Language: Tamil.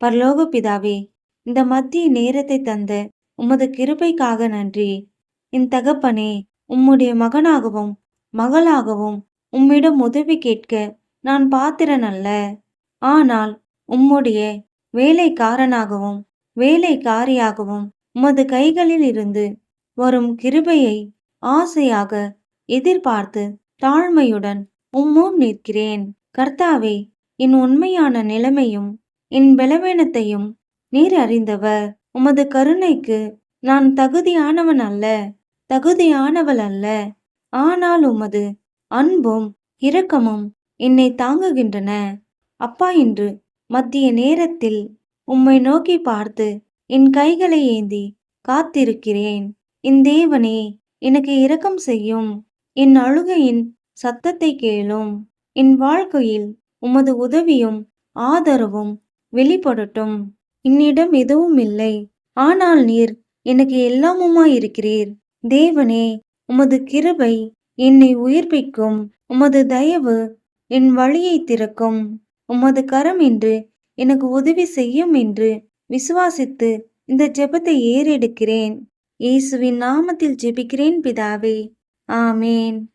பரலோக பிதாவே இந்த மத்திய நேரத்தை தந்த உமது கிருபைக்காக நன்றி. என் தகப்பனே உம்முடைய மகனாகவும் மகளாகவும் உம்மிடம் உதவி கேட்க நான் பாத்திரன் அல்ல. ஆனால் உம்முடைய வேலைக்காரனாகவும் வேலைக்காரியாகவும் உமது கைகளில் இருந்து வரும் கிருபையை ஆசையாக எதிர்பார்த்து தாழ்மையுடன் உம்மும் நிற்கிறேன். கர்த்தாவே என் உண்மையான நிலைமையும் என் பலவீனத்தையும் நீர் அறிந்தவர். உமது கருணைக்கு நான் தகுதியானவன் அல்ல தகுதியானவள் அல்ல. ஆனால் உமது அன்பும் இரக்கமும் என்னை தாங்குகின்றன. அப்பா என்று மத்திய நேரத்தில் உம்மை நோக்கி பார்த்து என் கைகளை ஏந்தி காத்திருக்கிறேன். என் தேவனே எனக்கு இரக்கம் செய்யும். என் அழுகையின் சத்தத்தை கேளும். என் வாழ்க்கையில் உமது உதவியும் ஆதரவும் வெளிப்படட்டும். என்னிடம் எதுவும் இல்லை. ஆனால் நீர் எனக்கு எல்லாமுமாயிருக்கிறீர். தேவனே உமது கிருபை என்னை உயிர்ப்பிக்கும். உமது தயவு என் வழியை திறக்கும். உமது கரம் என்று எனக்கு உதவி செய்யும் என்று விசுவாசித்து இந்த ஜெபத்தை ஏறெடுக்கிறேன். இயேசுவின் நாமத்தில் ஜெபிக்கிறேன் பிதாவே. ஆமேன்.